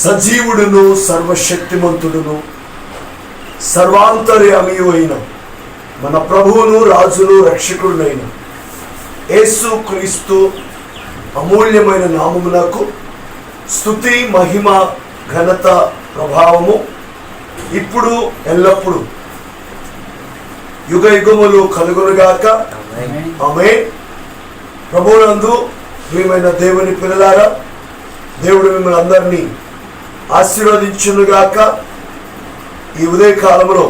సజీవుడును సర్వశక్తిమంతుడును సర్వాంతర్యామియు అయిన మన ప్రభువును రాజును రక్షకుడునైన యేసు క్రీస్తు అమూల్యమైన నామమునకు స్తుతి మహిమ ఘనత ప్రభావము ఇప్పుడు ఎల్లప్పుడు. యుగ యుగములు కలుగునుగాక ఆమె ప్రభువునందు ప్రియమైన దేవుని పిల్లలారా దేవుడు మిమ్మల్ని అందరినీ ఆశీర్వదించునుగాక ఈ ఉదయ కాలంలో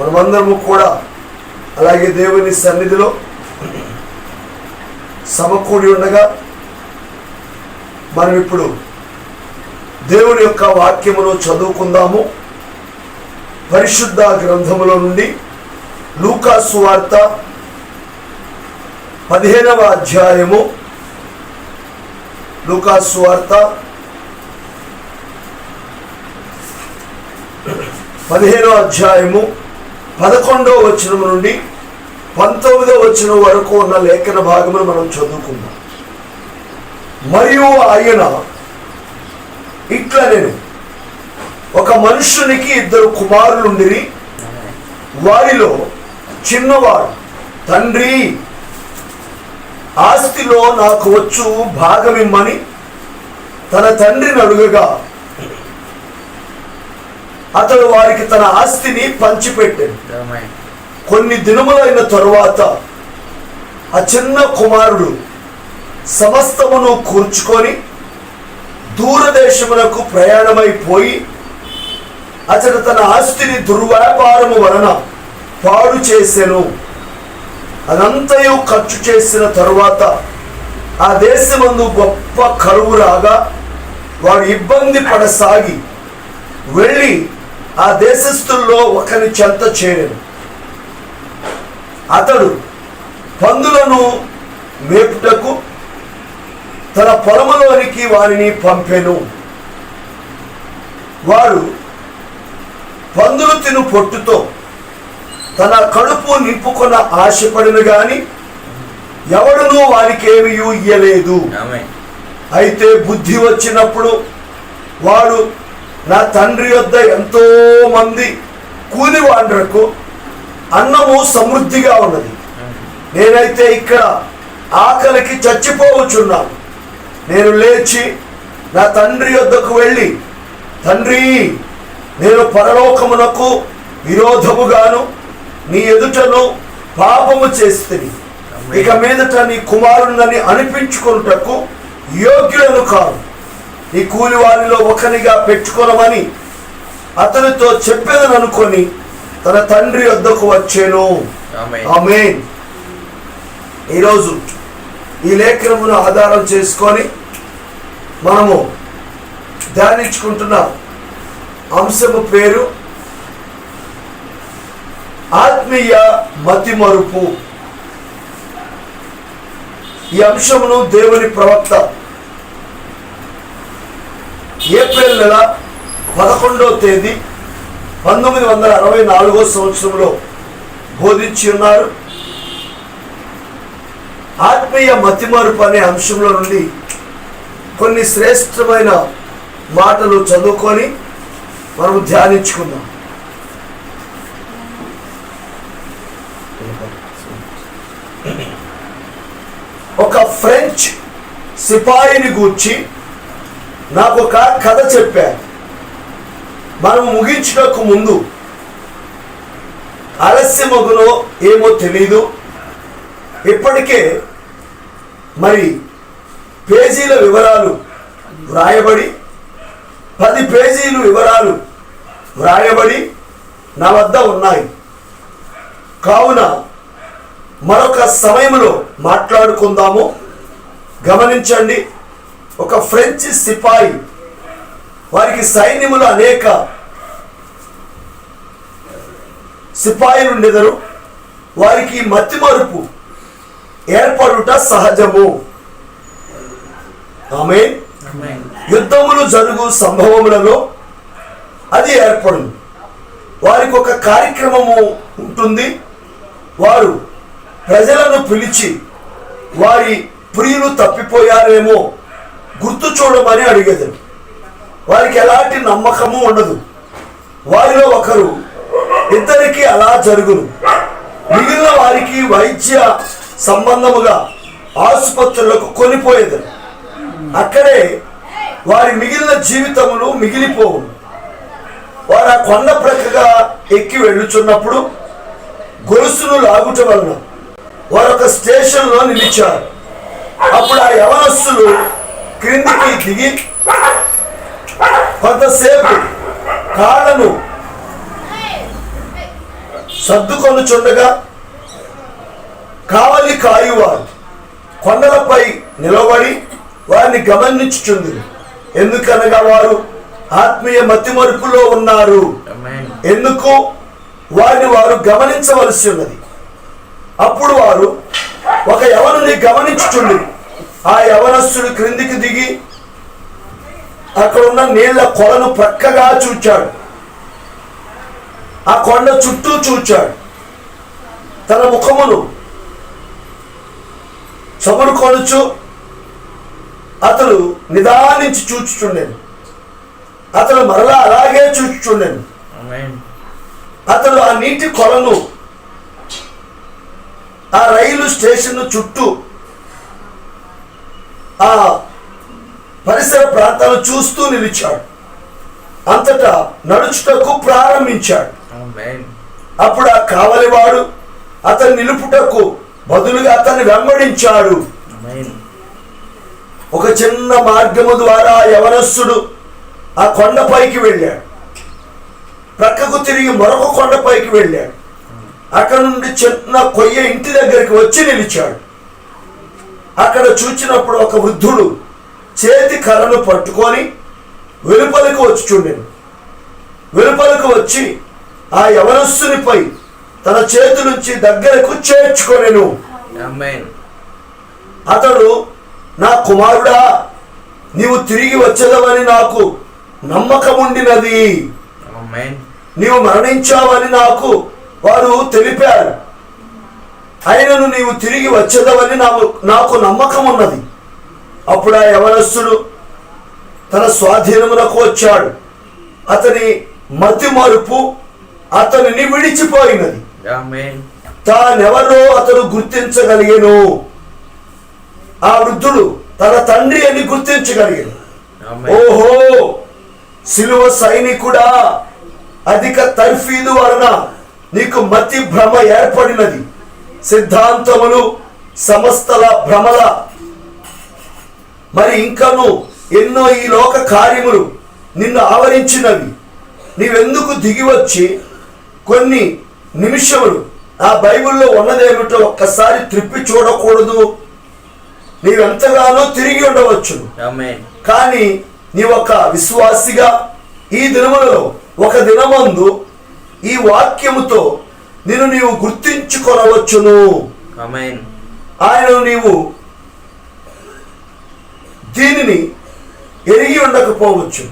మనమందరము కూడా అలాగే దేవుని సన్నిధిలో సమకూడి ఉండగా మనం ఇప్పుడు దేవుని యొక్క వాక్యమును చదువుకుందాము. పరిశుద్ధ గ్రంథములో నుండి లూకాసు వార్త పదిహేనవ అధ్యాయము. లూకాసు వార్త పదిహేనో అధ్యాయము పదకొండవ వచనం నుండి పంతొమ్మిదవ వచనం వరకు ఉన్న లేఖన భాగమును మనం చదువుకుందాం. మరియు ఆయన ఇట్లా నేను ఒక మనుష్యునికి ఇద్దరు కుమారులుండిరి. వారిలో చిన్నవాడు తండ్రి ఆస్తిలో నాకు వచ్చు భాగమిమ్మని తన తండ్రిని అడుగగా. అతడు వారికి తన ఆస్తిని పంచిపెట్టాడు కొన్ని దినములైన తరువాత ఆ చిన్న కుమారుడు సమస్తమును కూర్చుకొని దూరదేశమునకు ప్రయాణమైపోయి అతడు తన ఆస్తిని దుర్వ్యాపారము వలన పాడు చేసెను. అదంతయు ఖర్చు చేసిన తరువాత ఆ దేశమందు గొప్ప కరువు రాగా వాడు ఇబ్బంది పడసాగి వెళ్ళి ఆ దేశస్థుల్లో ఒకని చెంత చేరను. అతడు పందులను మేపుటకు తన పొలములోనికి వారిని పంపెను. వారు పందులు తిను పొట్టుతో. తన కడుపు నింపుకొన్న ఆశపడిన గాని ఎవడునూ వారికి ఏమీ ఇయ్యలేదు అయితే బుద్ధి వచ్చినప్పుడు వాడు నా తండ్రి యొద్ద ఎంతో మంది కూలివాండ్రకు అన్నము సమృద్ధిగా ఉన్నది. నేనైతే ఇక్కడ ఆకలికి చచ్చిపోవచ్చున్నాను. నేను లేచి నా తండ్రి యొద్దకు వెళ్ళి తండ్రి నేను పరలోకమునకు విరోధముగాను నీ ఎదుటను పాపము చేస్తుంది ఇక మీదట నీ కుమారుణ్ణని అనిపించుకొనుటకు యోగ్యులను కాదు. నీ కూలి వారిలో ఒకనిగా పెట్టుకొనమని అతనితో చెప్పేదని అనుకొని తన తండ్రి వద్దకు వచ్చాను. ఆమె ఈరోజు ఈ లేఖనమును ఆధారం చేసుకొని మనము ధ్యానించుకుంటున్న. అంశము పేరు ఆత్మీయ మతిమరుపు. ఈ అంశమును దేవుని ప్రవక్త ఏప్రిల్ నెల పదకొండవ తేదీ పంతొమ్మిది వందల అరవై నాలుగో సంవత్సరంలో బోధించి ఉన్నారు. ఆత్మీయ మతిమరుపు అనే అంశంలో నుండి కొన్ని శ్రేష్టమైన మాటలు చదువుకొని మనం ధ్యానించుకుందాం ఒక ఫ్రెంచ్ సిపాయిని గూర్చి నాకు ఒక కథ చెప్పారు. మనం ముగించుటకు ముందు ఆలస్యమగునో ఏమో తెలీదు. ఇప్పటికే మరి పేజీల వివరాలు వ్రాయబడి పది పేజీలు వివరాలు వ్రాయబడి నా వద్ద ఉన్నాయి. కావున మరొక సమయంలో మాట్లాడుకుందాము. గమనించండి ఒక ఫ్రెంచ్ సిపాయి వారికి సైన్యములు అనేక సిపాయిలు ఉండెదరు వారికి మతిమరుపు ఏర్పడుట సహజము. ఆమె యుద్ధములు జరుగు సంభవములలో అది ఏర్పడింది. వారికి ఒక కార్యక్రమము ఉంటుంది. వారు ప్రజలను పిలిచి వారి ప్రియులు తప్పిపోయారేమో గుర్తు చూడమని అడిగేదారు. వారికి ఎలాంటి నమ్మకము ఉండదు. వారిలో ఒకరు ఇద్దరికి అలా జరుగును. మిగిలిన వారికి వైద్య సంబంధముగా ఆసుపత్రులకు కొనిపోయేది అక్కడే వారి మిగిలిన జీవితములు మిగిలిపోవు వారు ఆ కొండ ప్రక్కగా ఎక్కి వెళ్ళుచున్నప్పుడు గొలుసును లాగుట వలన వారు ఒక స్టేషన్లో నిలిచారు. అప్పుడు ఆ యవనస్తులు క్రిందికి దిగి కొంతసేపు కాళ్ళను సర్దుకొనుచుండగా కావలి కాయువారు కొండలపై నిలబడి వారిని గమనించుచుంది ఎందుకనగా వారు ఆత్మీయ మతిమరుపులో ఉన్నారు. ఎందుకు? వారిని వారు గమనించవలసి ఉన్నది. అప్పుడు వారు ఒక యవనుని గమనించుచుండి ఆ యవనస్తుడు క్రిందికి దిగి అక్కడ ఉన్న నీళ్ళ కొలను ప్రక్కగా చూచాడు. ఆ కొండ చుట్టూ చూచాడు. తన ముఖమును చమురు కొనుచు అతడు నిదానించి చూచుచుండెను. అతడు మరలా అలాగే చూచుచుండెను. అతడు ఆ నీటి కొలను ఆ రైలు స్టేషన్ చుట్టూ ఆ పరిసర ప్రాంతాలు చూస్తూ నిలిచాడు అంతటా నడుచుటకు ప్రారంభించాడు. అప్పుడు ఆ కావలివాడు అతన్ని నిలుపుటకు బదులుగా అతన్ని వెంబడించాడు. ఒక చిన్న మార్గము ద్వారా ఆ యవనస్తుడు ఆ కొండపైకి వెళ్ళాడు ప్రక్కకు తిరిగి మరొక కొండపైకి వెళ్ళాడు అక్కడ నుండి చిన్న కొయ్య ఇంటి దగ్గరికి వచ్చి నిలిచాడు. అక్కడ చూచినప్పుడు ఒక వృద్ధుడు చేతి కర్రను పట్టుకొని వెలుపలకు వచ్చి చూడెను వెలుపలకు వచ్చి ఆ యవనస్తునిపై తన చేతి నుంచి దగ్గరకు చేర్చుకొనెను. అతడు నా కుమారుడా నీవు తిరిగి వచ్చేదవని నాకు నమ్మకముండినది. Amen. నీవు మరణించావని నాకు వారు తెలిపారు. అయినను నీవు తిరిగి వచ్చేదవని నాకు నాకు నమ్మకం ఉన్నది అప్పుడు ఆ యవనస్తుడు తన స్వాధీనమునకు వచ్చాడు. అతని మతి మరుపు అతనిని విడిచిపోయినది. తానెవరో అతడు గుర్తించగలిగేను. ఆ వృద్ధుడు తన తండ్రి అని గుర్తించగలిగాను. ఓహో! సిలువ సైనికుడా అధిక తర్ఫీదు వలన నీకు మతి భ్రమ ఏర్పడినది. సిద్ధాంతములు సమస్తల భ్రమల. మరి ఇంకను ఎన్నో ఈ లోక కార్యములు నిన్ను ఆవరించినవి. నీవెందుకు దిగి వచ్చి కొన్ని నిమిషములు ఆ బైబిల్లో ఉన్నదేమిటో ఒక్కసారి త్రిప్పి చూడకూడదు. నీవెంతగానో తిరిగి ఉండవచ్చును. Amen. కానీ నీ ఒక విశ్వాసిగా ఈ దినములలో ఒక దినమందు ఈ వాక్యముతో నిన్ను నీవు గుర్తించుకొనవచ్చును. ఆయన నీవు దీనిని ఎరిగి ఉండకపోవచ్చు.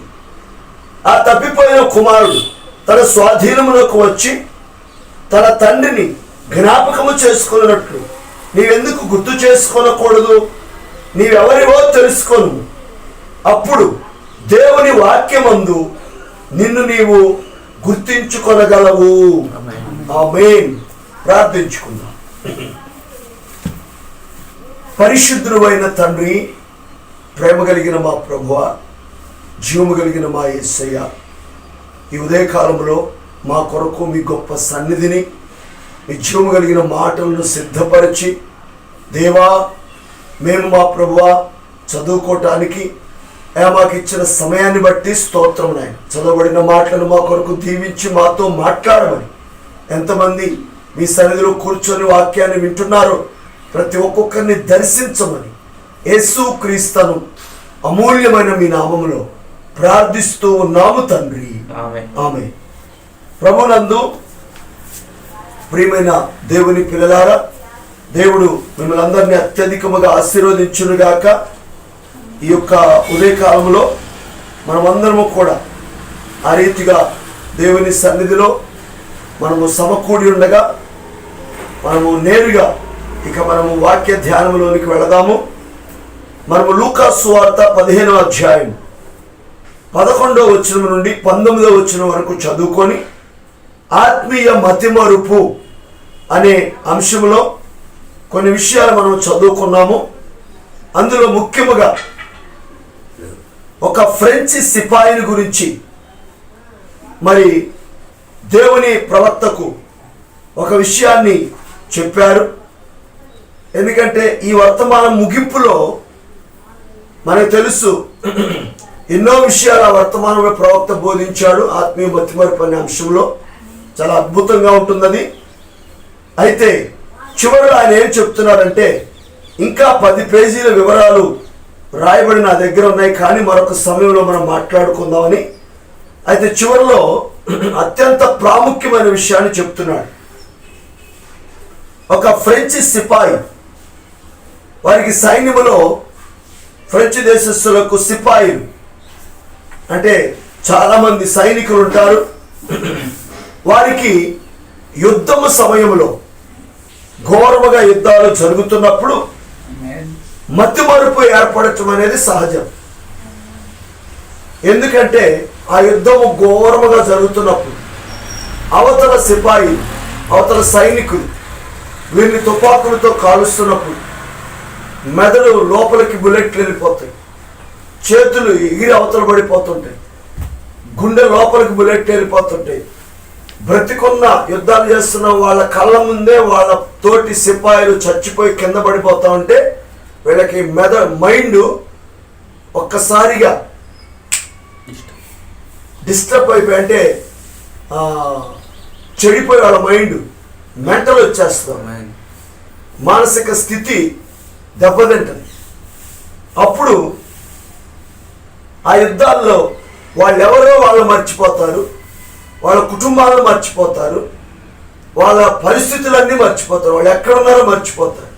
ఆ తప్పిపోయిన కుమారుడు తన స్వాధీనములకు వచ్చి తన తండ్రిని జ్ఞాపకము చేసుకున్నట్లు నీవెందుకు గుర్తు చేసుకొనకూడదు? నీవెవరివో తెలుసుకోను. అప్పుడు దేవుని వాక్యమందు నిన్ను నీవు గుర్తించుకొనగలవు. ఆ మెయిన్ ప్రార్థించుకుందాం. పరిశుద్ధుడు తండ్రి ప్రేమ కలిగిన మా ప్రభువ జీవము కలిగిన మా యేసయ్య ఈ ఉదయకాలంలో మా కొరకు మీ గొప్ప సన్నిధిని మీ జీవము కలిగిన మాటలను సిద్ధపరిచి దేవా మేము మా ప్రభువ చదువుకోవటానికి అయా మాకు ఇచ్చిన సమయాన్ని బట్టి స్తోత్రం నాయన. చదవబడిన మాటలను మా కొరకు దీవించి మాతో మాట్లాడమని. ఎంతమంది మీ సన్నిధిలో కూర్చొని వాక్యాన్ని వింటున్నారో ప్రతి ఒక్కొక్కరిని దర్శించమని. యేసు క్రీస్తను అమూల్యమైన మీ నామములో ప్రార్థిస్తూ ఉన్నాము తండ్రి. ఆమె ప్రభునందు ప్రియమైన దేవుని పిల్లలారా దేవుడు మిమ్మల్ని అందరినీ అత్యధికముగా ఆశీర్వదించునుగాక. ఈ యొక్క ఉదయకాలంలో మనమందరము కూడా ఆ రీతిగా దేవుని సన్నిధిలో మనము సమకూడి ఉండగా మనము నేరుగా ఇక మనము వాక్య ధ్యానంలోనికి వెళదాము. మనము లూకాస్ వార్త పదిహేనో అధ్యాయం పదకొండవ వచ్చిన నుండి పంతొమ్మిదవ వచ్చిన వరకు చదువుకొని ఆత్మీయ మతిమరుపు అనే అంశంలో కొన్ని విషయాలు మనం చదువుకున్నాము. అందులో ముఖ్యముగా ఒక ఫ్రెంచ్ సిపాయిని గురించి. మరి దేవుని ప్రవక్తకు ఒక విషయాన్ని చెప్పారు ఎందుకంటే ఈ వర్తమానం ముగింపులో మనకు తెలుసు ఎన్నో విషయాలు ఆ వర్తమానంలో ప్రవక్త బోధించాడు ఆత్మీయ మతిమరుపు అనే అంశంలో. చాలా అద్భుతంగా ఉంటున్నది అయితే చివరిలో ఆయన ఏం చెప్తున్నారంటే ఇంకా పది పేజీల వివరాలు రాయబడి నా దగ్గర ఉన్నాయి కానీ మరొక సమయంలో మనం మాట్లాడుకుందామని. అయితే చివరిలో అత్యంత ప్రాముఖ్యమైన విషయాన్ని చెప్తున్నాడు. ఒక ఫ్రెంచ్ సిపాయి వారికి సైన్యములో ఫ్రెంచ్ దేశస్థులకు సిపాయిలు. అంటే చాలామంది సైనికులు ఉంటారు. వారికి యుద్ధము సమయంలో ఘోరముగా యుద్ధాలు జరుగుతున్నప్పుడు మత్తి మరుపు ఏర్పడటం అనేది సహజం. ఎందుకంటే ఆ యుద్ధము ఘోరముగా జరుగుతున్నప్పుడు అవతల సిపాయి అవతల సైనికులు వీరిని తుపాకులతో కాలుస్తున్నప్పుడు మెదడు లోపలికి బుల్లెట్లు వెళ్ళిపోతాయి. చేతులు ఎగిరి అవతల పడిపోతుంటాయి. గుండె లోపలికి బుల్లెట్లు వెళ్ళిపోతుంటాయి. బ్రతికున్న యుద్ధాలు చేస్తున్న వాళ్ళ కళ్ళ ముందే వాళ్ళ తోటి సిపాయిలు చచ్చిపోయి కింద పడిపోతా ఉంటే వీళ్ళకి మెద మైండ్ ఒక్కసారిగా డిస్టర్బ్ అయిపోయి అంటే చెడిపోయి వాళ్ళ మైండ్ మెంటల్ వచ్చేస్తాం ఆమేన్ మానసిక స్థితి దెబ్బతింటుంది. అప్పుడు ఆ యుద్ధాల్లో వాళ్ళెవరో వాళ్ళు మర్చిపోతారు వాళ్ళ కుటుంబాలను మర్చిపోతారు వాళ్ళ పరిస్థితులన్నీ మర్చిపోతారు వాళ్ళు ఎక్కడున్నారో మర్చిపోతారు.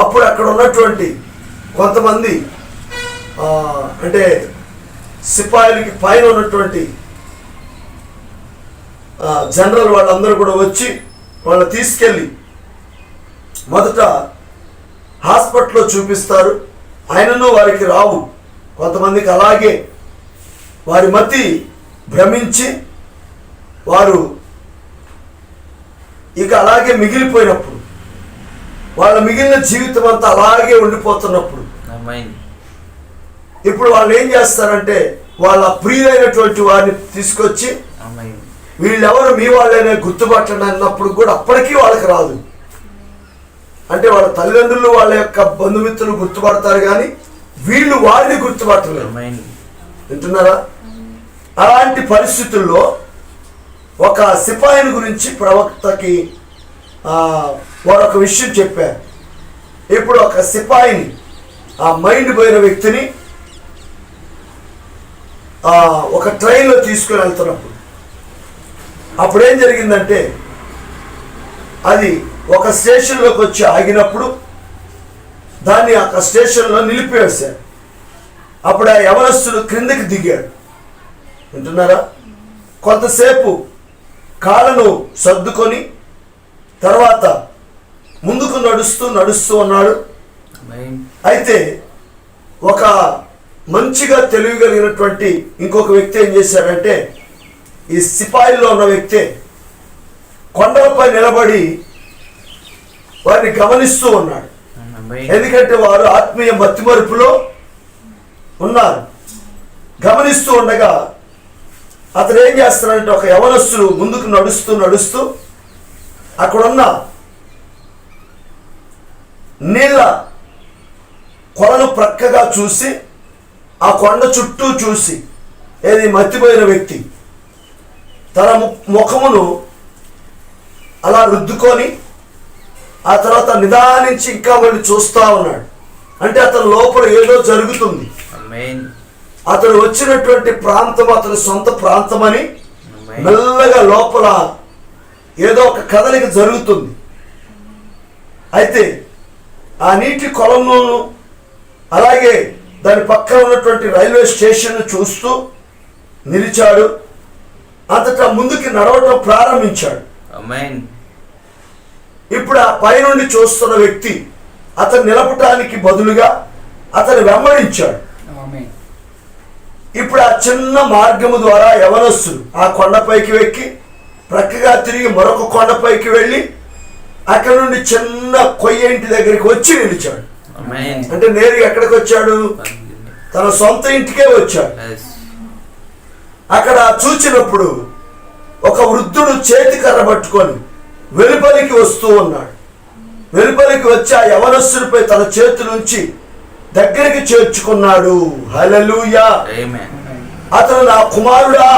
అప్పుడు అక్కడ ఉన్నటువంటి కొంతమంది అంటే సిపాయిలకి పైన ఉన్నటువంటి జనరల్ వాళ్ళందరూ కూడా వచ్చి వాళ్ళని తీసుకెళ్ళి మొదట హాస్పిటల్లో చూపిస్తారు. ఆయనను వారికి రావు. కొంతమందికి అలాగే వారి మతి భ్రమించి వారు ఇక అలాగే మిగిలిపోయినప్పుడు వాళ్ళ మిగిలిన జీవితం అంతా అలాగే ఉండిపోతున్నప్పుడు ఇప్పుడు వాళ్ళు ఏం చేస్తారంటే వాళ్ళ ప్రియులైనటువంటి వారిని తీసుకొచ్చి వీళ్ళెవరు మీ వాళ్ళనే గుర్తుపట్టండి అన్నప్పుడు కూడా అప్పటికీ వాళ్ళకి రాదు. అంటే వాళ్ళ తల్లిదండ్రులు వాళ్ళ యొక్క బంధుమిత్రులు గుర్తుపడతారు కానీ వీళ్ళు వారిని గుర్తుపట్టలేరు. వింటున్నారా? అలాంటి పరిస్థితుల్లో ఒక సిపాయిని గురించి ప్రవక్తకి ఆ, వారు ఒక విషయం చెప్పారు ఇప్పుడు ఒక సిపాయిని ఆ మైండ్ పోయిన వ్యక్తిని ఒక ట్రైన్లో తీసుకుని వెళ్తున్నప్పుడు. అప్పుడు ఏం జరిగిందంటే అది ఒక స్టేషన్లోకి వచ్చి ఆగినప్పుడు దాన్ని ఒక స్టేషన్లో నిలిపివేశారు. అప్పుడు ఆ యవనస్తుడు క్రిందకి దిగాడు. వింటున్నారా? కొంతసేపు కాళ్ళను సర్దుకొని తర్వాత ముందుకు నడుస్తూ నడుస్తూ ఉన్నాడు అయితే ఒక మంచిగా తెలియగలిగినటువంటి ఇంకొక వ్యక్తి ఏం చేశాడంటే ఈ సిపాయిల్లో ఉన్న వ్యక్తి కొండలపై నిలబడి వారిని గమనిస్తూ ఉన్నాడు. ఎందుకంటే వారు ఆత్మీయ మతిమరుపులో ఉన్నారు. గమనిస్తూ ఉండగా అతను ఏం చేస్తున్నాడంటే ఒక యవనస్తుడు ముందుకు నడుస్తూ నడుస్తూ అక్కడున్న నీళ్ళ కొలను ప్రక్కగా చూసి ఆ కొండ చుట్టూ చూసి ఏది మతిపోయిన వ్యక్తి తన ముఖమును అలా రుద్దుకొని ఆ తర్వాత నిదానించి ఇంకా వెళ్ళి చూస్తా ఉన్నాడు. అంటే అతని లోపల ఏదో జరుగుతుంది. అతడు వచ్చినటువంటి ప్రాంతం అతని సొంత ప్రాంతమని మెల్లగా లోపల ఏదో ఒక కదలిక జరుగుతుంది. అయితే ఆ నీటి కొలను అలాగే దాని పక్కన ఉన్నటువంటి రైల్వే స్టేషన్ చూస్తూ నిలిచాడు. అంతటా ముందుకి నడవటం ప్రారంభించాడు. ఇప్పుడు ఆ పైనుండి చూస్తున్న వ్యక్తి అతను నిలపటానికి బదులుగా అతను వెంబడించాడు. ఆమేన్ ఇప్పుడు ఆ చిన్న మార్గము ద్వారా యవనస్తులు ఆ కొండపైకి ఎక్కి ప్రక్కగా తిరిగి మరొక కొండపైకి వెళ్ళి అక్కడ నుండి చిన్న కొయ్య ఇంటి దగ్గరికి వచ్చి నిలిచాడు. అంటే నేరుగా ఎక్కడికి వచ్చాడు తన సొంత ఇంటికే వచ్చాడు. అక్కడ చూచినప్పుడు ఒక వృద్ధుడు చేతి కర్ర పట్టుకొని వెలుపలికి వస్తూ ఉన్నాడు వెలుపలికి వచ్చి ఆ యవనస్తుడిపై తన చేతులుంచి దగ్గరికి చేర్చుకున్నాడు Amen. అతను నా కుమారుడా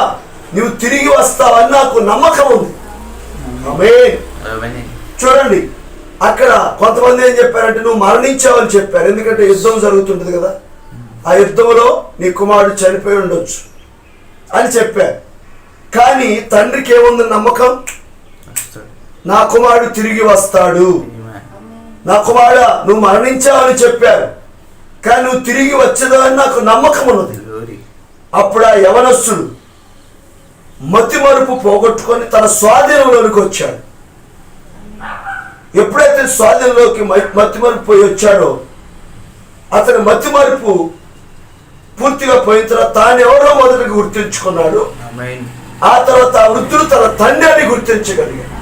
నువ్వు తిరిగి వస్తావని నాకు నమ్మకం ఉంది. చూడండి అక్కడ కొంతమంది ఏం చెప్పారంటే నువ్వు మరణించావని చెప్పారు ఎందుకంటే యుద్ధం జరుగుతుంటుంది కదా ఆ యుద్ధంలో నీ కుమారుడు చనిపోయి ఉండొచ్చు అని చెప్పారు కానీ తండ్రికి ఏముంది నమ్మకం. నా కుమారుడు తిరిగి వస్తాడు. నా కుమారుడ నువ్వు మరణించావని చెప్పారు కానీ నువ్వు తిరిగి వచ్చేదాన్ని నాకు నమ్మకం ఉన్నది. అప్పుడు ఆ యవనస్తుడు మతి మరుపు పోగొట్టుకొని తన స్వాధీనంలోనికి వచ్చాడు. ఎప్పుడైతే స్వాధీనంలోకి మతి మరుపు పోయి వచ్చాడో అతని మతి మరుపు పూర్తిగా పోయిన తర్వాత తాను ఎవరో మొదటికి గుర్తించుకున్నాడు. ఆ తర్వాత ఆ వృద్ధుడు తన తండ్రి అని గుర్తించగలిగాడు.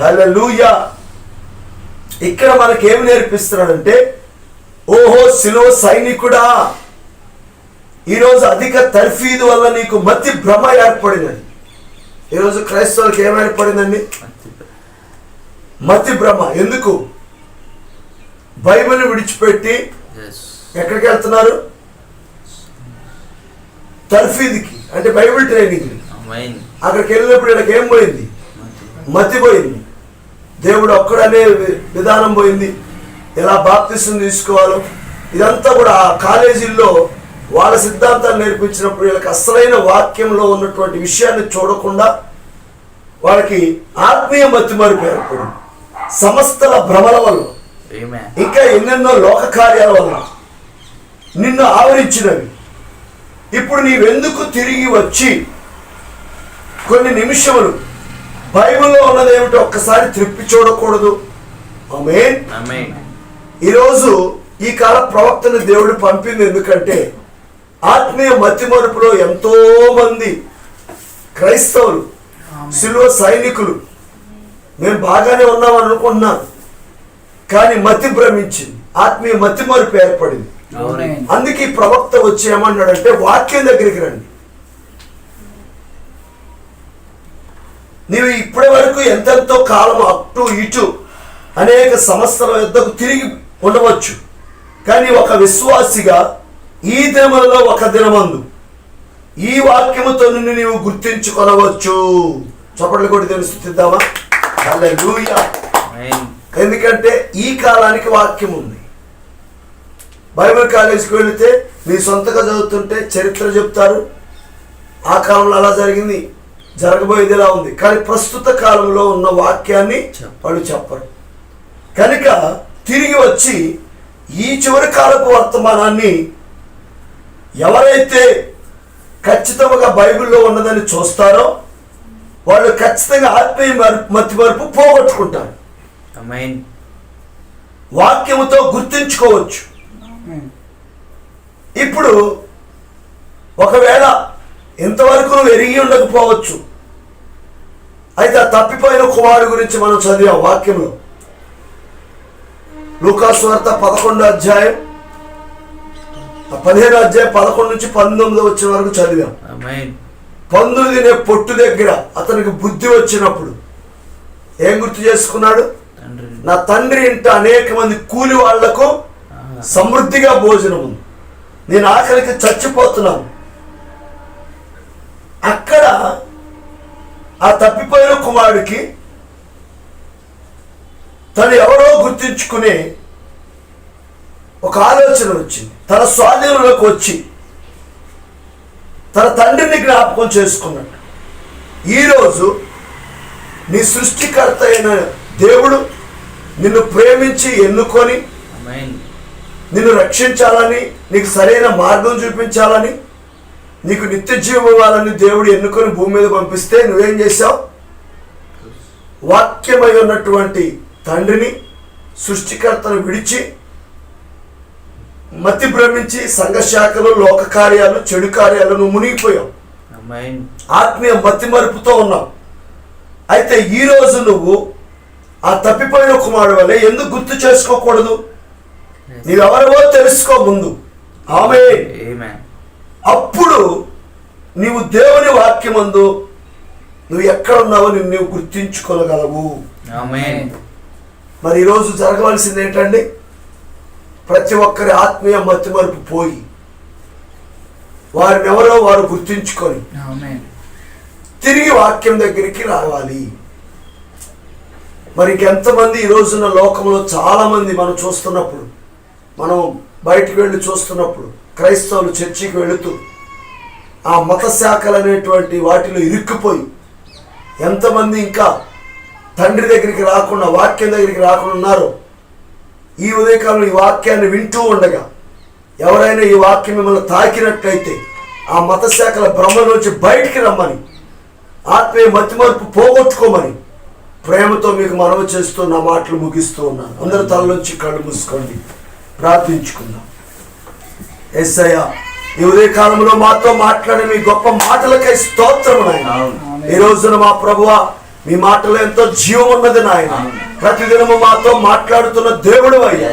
హల్లెలూయా! ఇక్కడ మనకి ఏమి నేర్పిస్తున్నాడంటే ఓహో శిలో సైనికుడా! ఈరోజు అధిక తర్ఫీదు వల్ల నీకు మతి భ్రమ ఏర్పడినది. ఈరోజు క్రైస్తవులకు ఏం ఏర్పడిందండి? మతి భ్రమ. ఎందుకు? బైబిల్ విడిచిపెట్టి. ఎక్కడికి వెళ్తున్నారు? తర్ఫీదుకి అంటే బైబిల్ ట్రైనింగ్. అక్కడికి వెళ్ళినప్పుడు వీళ్ళకి ఏం పోయింది? మతి పోయింది. దేవుడు ఒక్కడనే విధానం పోయింది. ఎలా బాప్తిసం తీసుకోవాలో. ఇదంతా కూడా ఆ కాలేజీల్లో వాళ్ళ సిద్ధాంతాలు నేర్పించినప్పుడు వీళ్ళకి అసలైన వాక్యంలో ఉన్నటువంటి విషయాన్ని చూడకుండా వాళ్ళకి ఆత్మీయ మతి మరుపు ఏర్పడింది. సమస్తల భ్రమల వల్ల. ఇంకా ఎన్నెన్నో లోక కార్యాల వల్ల. నిన్ను ఆవరించినవి. ఇప్పుడు నీవెందుకు తిరిగి వచ్చి కొన్ని నిమిషములు బైబిల్లో ఉన్నది ఏమిటో ఒక్కసారి త్రిప్పి చూడకూడదు. ఈరోజు ఈ కాల ప్రవక్తని దేవుడు పంపింది ఎందుకంటే ఆత్మీయ మతి మరుపులో ఎంతో మంది క్రైస్తవులు సిలువ సైనికులు. మేము బాగానే ఉన్నాం అనుకున్నాను కానీ మతి భ్రమించింది ఆత్మీయ మతి మరుపు ఏర్పడింది అందుకే ప్రవక్త వచ్చి ఏమన్నాడంటే వాక్యం దగ్గరికి రండి. నీవు ఇప్పటి వరకు ఎంతెంతో కాలం అటు ఇటు అనేక సంవత్సరాల యుద్ధకు తిరిగి ఉండవచ్చు. కానీ ఒక విశ్వాసిగా ఈ దినములలో ఒక దినమందు. ఈ వాక్యముతో నిన్ను నీవు గుర్తించుకొనవచ్చు. చప్పట్లు కొట్టి తెలుస్తుందామా హల్లెలూయా. Amen. ఎందుకంటే ఈ కాలానికి వాక్యం ఉంది. బైబిల్ కాలేజీకి వెళితే మీ సొంతగా చదువుతుంటే చరిత్ర చెప్తారు. ఆ కాలంలో అలా జరిగింది. జరగబోయేది ఇలా ఉంది. కానీ ప్రస్తుత కాలంలో ఉన్న వాక్యాన్ని. వాళ్ళు చెప్పరు. కనుక తిరిగి వచ్చి ఈ చివరి కాలపు వర్తమానాన్ని ఎవరైతే ఖచ్చితంగా బైబిల్లో ఉన్నదని చూస్తారో వాళ్ళు ఖచ్చితంగా ఆత్మీయ మతి మరుపు పోగొట్టుకుంటారు. వాక్యముతో గుర్తించుకోవచ్చు. ఆమేన్ ఇప్పుడు ఒకవేళ ఇంతవరకు నువ్వు ఎరిగి ఉండకపోవచ్చు. అయితే ఆ తప్పిపోయిన కుమారుడు గురించి మనం చదివాం వాక్యంలో. లూకాసు వార్త పదకొండో అధ్యాయం పదిహేను అధ్యాయం పదకొండు నుంచి పంతొమ్మిది వచ్చిన వరకు చదివాం. పందులు తినే పొట్టు దగ్గర అతనికి బుద్ధి వచ్చినప్పుడు ఏం గుర్తు చేసుకున్నాడు? నా తండ్రి ఇంట అనేక మంది కూలి వాళ్ళకు. సమృద్ధిగా భోజనం ఉంది నేను ఆఖరికి చచ్చిపోతున్నాను. అక్కడ ఆ తప్పిపోయిన కుమారుడికి తను ఎవరో గుర్తించుకునే ఒక ఆలోచన వచ్చింది. తన స్వాధీనంలోకి వచ్చి తన తండ్రిని జ్ఞాపకం చేసుకున్నాడు. ఈరోజు నీ సృష్టికర్త అయిన దేవుడు నిన్ను ప్రేమించి ఎన్నుకొని. నిన్ను రక్షించాలని నీకు సరైన మార్గం చూపించాలని నీకు నిత్య జీవం ఇవ్వాలని దేవుడు ఎన్నుకొని భూమి మీద పంపిస్తే నువ్వేం చేశావు? వాక్యమై ఉన్నటువంటి తండ్రిని సృష్టికర్తను విడిచి మతి భ్రమించి సంఘశాఖలు లోక కార్యాలు చెడు కార్యాలు నువ్వు మునిగిపోయావు. అమ్మాయిన్ ఆత్మీయ మతి మరుపుతో ఉన్నావు. అయితే ఈ రోజు నువ్వు ఆ తప్పిపోయిన కుమారుడు వల్ల ఎందుకు గుర్తు చేసుకోకూడదు? నీవెవరివో తెలుసుకో ముందు. ఆమె అప్పుడు నీవు దేవుని వాక్యమందు నువ్వు ఎక్కడ ఉన్నావో నిన్ను నీవు గుర్తించుకోగలవు. మరి ఈరోజు జరగవలసింది ఏంటండి? ప్రతి ఒక్కరి ఆత్మీయ మతిమరుపు పోయి వారిని ఎవరో వారు గుర్తించుకొని తిరిగి వాక్యం దగ్గరికి రావాలి. మరి ఇంకెంతమంది ఈ రోజున లోకంలో చాలా మంది మనం చూస్తున్నప్పుడు మనం బయటికి వెళ్ళి చూస్తున్నప్పుడు క్రైస్తవులు చర్చికి వెళుతూ ఆ మత శాఖలు అనేటువంటి వాటిలో ఇరుక్కుపోయి ఎంతమంది ఇంకా తండ్రి దగ్గరికి రాకుండా వాక్యం దగ్గరికి రాకుండా ఉన్నారో ఈ ఉదయకాలంలో ఈ వాక్యాన్ని వింటూ ఉండగా ఎవరైనా ఈ వాక్యం మిమ్మల్ని తాకినట్లయితే ఆ మత శాఖల భ్రమ నుంచి బయటికి రమ్మని ఆత్మీయ మతిమరుపు పోగొట్టుకోమని ప్రేమతో మీకు మనవి చేస్తూ నా మాటలు ముగిస్తూ ఉన్నాను. అందరు తలలోంచి కళ్ళు మూసుకోండి. ప్రార్థించుకుందాం. ఎస్ఐయ ఈ ఉదయ కాలంలో మాతో మాట్లాడే మీ గొప్ప మాటలకై స్తోత్రము నాయన. ఈ రోజున మా ప్రభువ మీ మాటలో ఎంతో జీవం ఉన్నది నాయన. ప్రతిదినము మాతో మాట్లాడుతున్న దేవుడు అయ్యా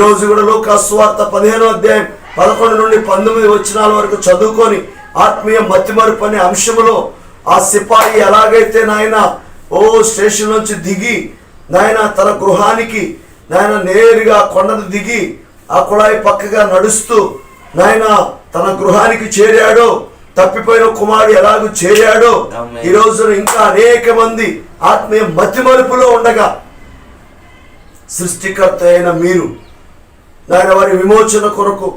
రోజు కూడా లోక సువార్త పదిహేనో అధ్యాయం పదకొండు నుండి పంతొమ్మిది వచనాల వరకు చదువుకొని ఆత్మీయ మతిమరుపు అనే అంశములో ఆ సిపాయి ఎలాగైతే నాయన ఓ స్టేషన్ నుంచి దిగి నాయన తన గృహానికి నాయన నేరుగా కొండను దిగి ఆ కుళాయి పక్కగా నడుస్తూ నాయన తన గృహానికి చేరాడో తప్పిపోయిన కుమారుడు ఎలాగూ చేరాడో. ఈ రోజున ఇంకా అనేక మంది ఆత్మీయ మతిమరుపులో ఉండగా సృష్టికర్త అయిన మీరు నాయన వారి విమోచన కొరకు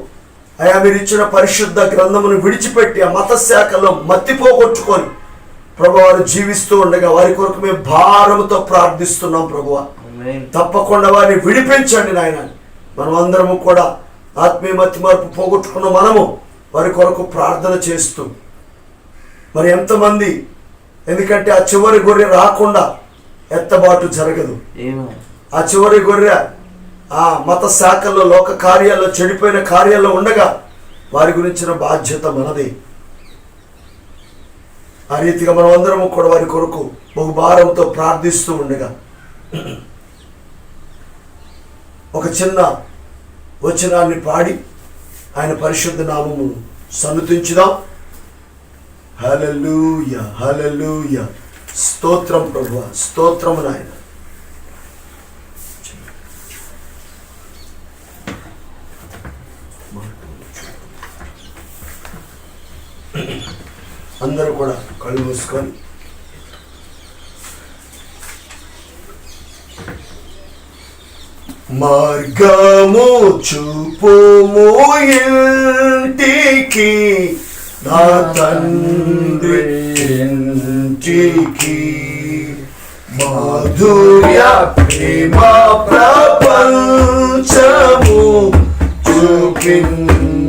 అయా మీరు ఇచ్చిన పరిశుద్ధ గ్రంథమును విడిచిపెట్టి ఆ మత శాఖలో మత్తిపోగొట్టుకొని ప్రభు వారు జీవిస్తూ ఉండగా వారి కొరకు మేము భారముతో ప్రార్థిస్తున్నాం ప్రభువా. తప్పకుండా వారిని విడిపించండి నాయన. మనం అందరము కూడా ఆత్మీయ మతి మార్పు పోగొట్టుకున్న మనము వారి కొరకు ప్రార్థన చేస్తూ. మరి ఎంతమంది? ఎందుకంటే ఆ చివరి గొర్రె రాకుండా ఎత్తబాటు జరగదు. ఆ చివరి గొర్రె ఆ మత శాఖల్లో లోక కార్యాల్లో చెడిపోయిన కార్యాల్లో ఉండగా వారి గురించిన బాధ్యత మనదే. ఆ రీతిగా మనం అందరము కూడా వారి కొరకు బహుభారంతో ప్రార్థిస్తూ ఉండగా. ఒక చిన్న వచనాన్ని పాడి ఆయన పరిశుద్ధ నామము సన్నతించుదాం. హలలుయ హలలుయ స్తోత్రం ప్రభు స్తోత్రము నాయన. అందరూ కూడా కళ్ళు మూసుకొని మార్గము చూపుము ఇంటికి నా తండ్రి ఇంటికి. మాధుర్య ప్రేమ ప్రపంచము చూపించు.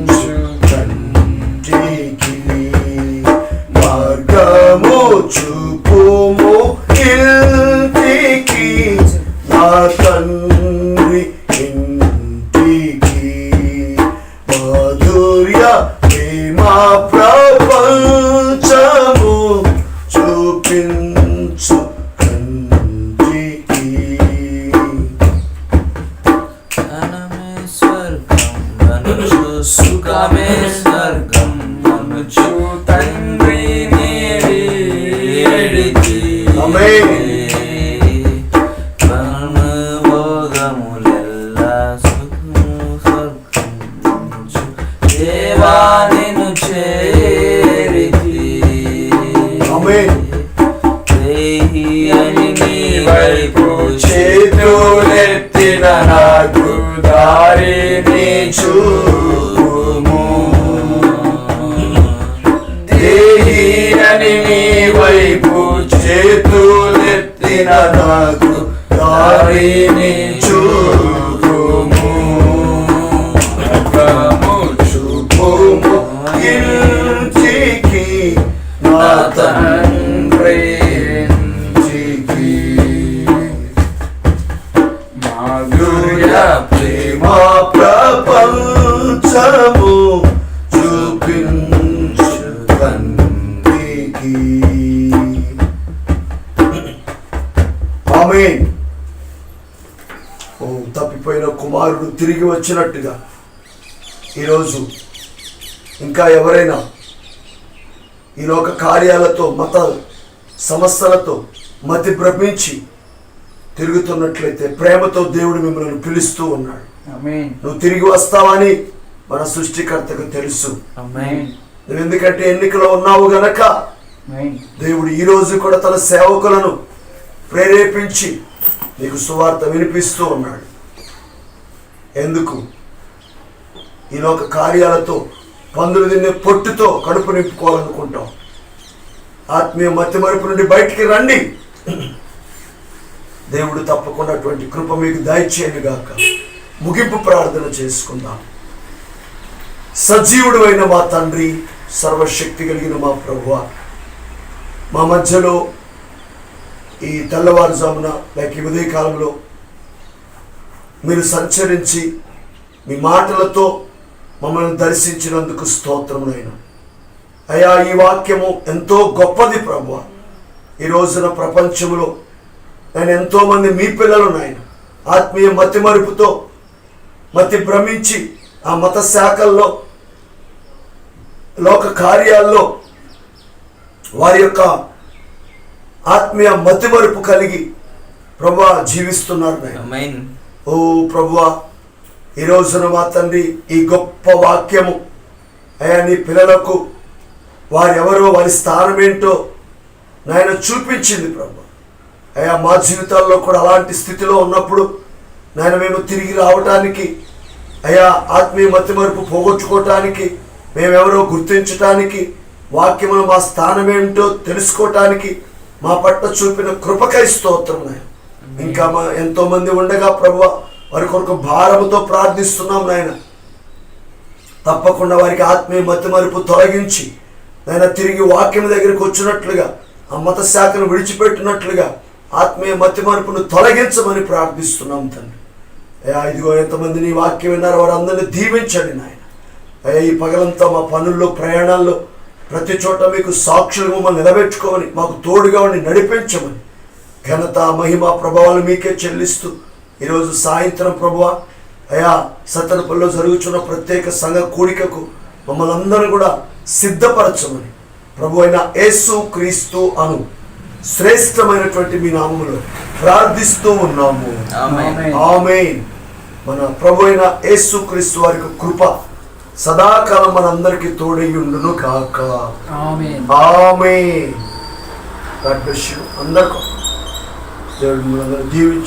ప్రేమ చేతులెత్తిన దారిని వచ్చినట్టుగా ఈరోజు ఇంకా ఎవరైనా ఈ లోక కార్యాలతో మత సమస్యలతో మతి భ్రమించి తిరుగుతున్నట్లయితే ప్రేమతో దేవుడు మిమ్మల్ని పిలుస్తూ ఉన్నాడు. నువ్వు తిరిగి వస్తావని మన సృష్టికర్తకు తెలుసు. నువ్వు ఎందుకంటే ఎన్నికలో ఉన్నావు గనక దేవుడు ఈ రోజు కూడా తన సేవకులను ప్రేరేపించి నీకు సువార్త వినిపిస్తూ ఉన్నాడు. ఎందుకు? ఈ లోక కార్యాలతో పందులు తినే పొట్టుతో కడుపు నింపుకోవాలనుకుంటాం. ఆత్మీయ మత్యమరుపు నుండి బయటికి రండి. దేవుడు తప్పకుండా అటువంటి కృప మీకు దయచేయను గాక. ముగింపు ప్రార్థన చేసుకుందాం. సజీవుడు అయిన మా తండ్రి సర్వశక్తి కలిగిన మా ప్రభువ మా మధ్యలో ఈ తెల్లవారుజామున లేక ఈ ఉదయకాలంలో మీరు సంచరించి మీ మాటలతో మమ్మల్ని దర్శించినందుకు స్తోత్రమునైనా అయా ఈ వాక్యము ఎంతో గొప్పది ప్రభు ఈ రోజున ప్రపంచంలో నేను ఎంతోమంది మీ పిల్లలు నాయన. ఆత్మీయ మతి మరుపుతో మతి భ్రమించి ఆ మత శాఖల్లో లోక కార్యాల్లో వారి యొక్క ఆత్మీయ మతిమరుపు కలిగి ప్రభా జీవిస్తున్నారు నాయన. ఓ ప్రభువా ఈ రోజున మా తండ్రి ఈ గొప్ప వాక్యము అయ్యా నీ పిల్లలకు వారెవరో వారి స్థానం ఏంటో నాయన చూపించింది ప్రభు అయ్యా మా జీవితాల్లో కూడా అలాంటి స్థితిలో ఉన్నప్పుడు నాయన మేము తిరిగి రావటానికి అయ్యా ఆత్మీయ మతిమరుపు పోగొట్టుకోవటానికి మేమెవరో గుర్తించటానికి వాక్యములు మా స్థానం ఏంటో తెలుసుకోవటానికి మా పట్ల చూపిన కృపకై స్తోత్రం నాయన. ఇంకా మా ఎంతో మంది ఉండగా ప్రభు వారి కొరకు భారముతో ప్రార్థిస్తున్నాం నాయన. తప్పకుండా వారికి ఆత్మీయ మతి మరుపు తొలగించి నాయన తిరిగి వాక్యం దగ్గరికి వచ్చినట్లుగా ఆ మత శాఖను విడిచిపెట్టినట్లుగా ఆత్మీయ మతి మరుపును తొలగించమని ప్రార్థిస్తున్నాం తండ్రి. అయ్యా ఇదిగో ఎంతమంది నీ వాక్యం విన్నారు వారందరినీ దీవించండి నాయన. అయ్యా ఈ పగలంతా మా పనుల్లో ప్రయాణాల్లో ప్రతి చోట మీకు సాక్షులు మమ్మల్ని నిలబెట్టుకోమని మాకు తోడుగా ఉండి నడిపించమని ఘనత మహిమ ప్రభావాలు మీకే చెల్లిస్తూ ఈరోజు సాయంత్రం ప్రభువ అయా సత్తనపల్లిలో జరుగుతున్న ప్రత్యేక సంఘ కూడికకు మమ్మల్ని అందరూ కూడా సిద్ధపరచమని ప్రభు అయిన యేసు క్రీస్తు అను శ్రేష్టమైనటువంటి మీ నామములో ప్రార్థిస్తూ ఉన్నాము. ఆమేన్. మన ప్రభు అయిన యేసు క్రీస్తు వారి యొక్క కృప సదాకాలం మనందరికీ తోడై ఉండును కాక ఆమె అందరికీ దేవుడు మిమ్మల్ని అందరినీ దీవించు